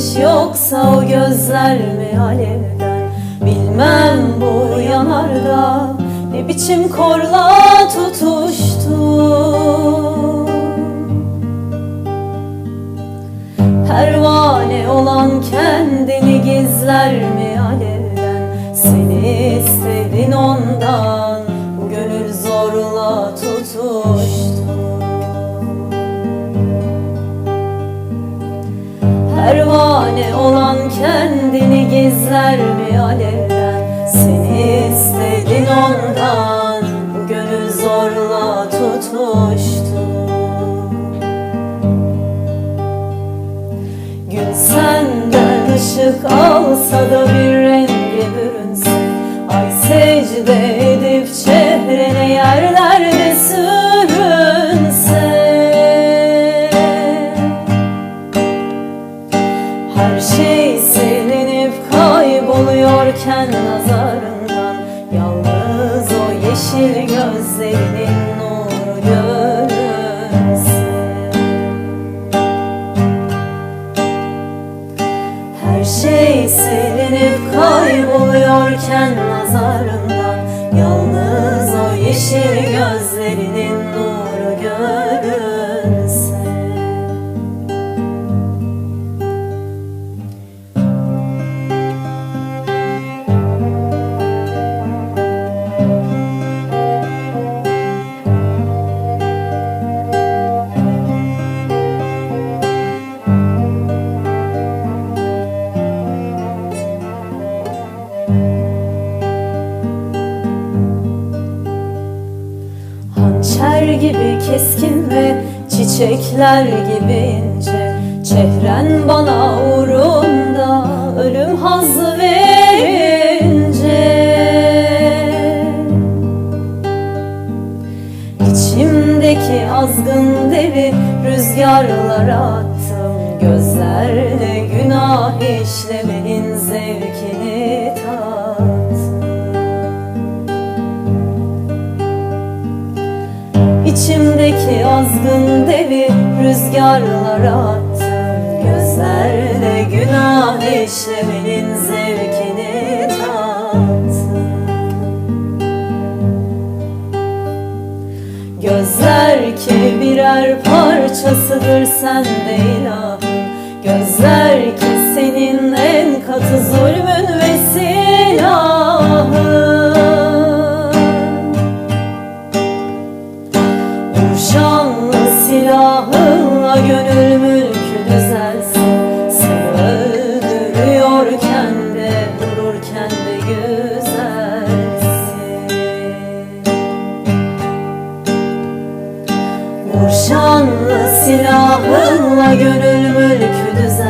yoksa o gözler mi alevden Bilmem bu yanarda ne biçim korla tutuştu. Pervane olan kendini gizler mi alevden Seni istedin ondan bu gönül zorla tutuştu Pervane olan kendini gizler mi alevden Seni istedin ondan bu gönül zorla tutuştu. Gün senden ışık alsa da bir renge bürünse Ay secde edip çehrene şey silinip kayboluyorken nazarından Yalnız o yeşil gözlerinin Hançer gibi keskin ve çiçekler gibi ince. Çehren bana uğrunda ölüm hazzı verince. İçimdeki azgın devi rüzgarlara attım. Gözlerle günah işlemenin zevkini tattım İçimdeki azgın devi rüzgarlara attım Gözlerle günah işlemenin zevkini tattım Gözler ki birer parçasıdır sende ilahım Gözler ki seni Tavşanlı silahınla gönül mülkü düzen.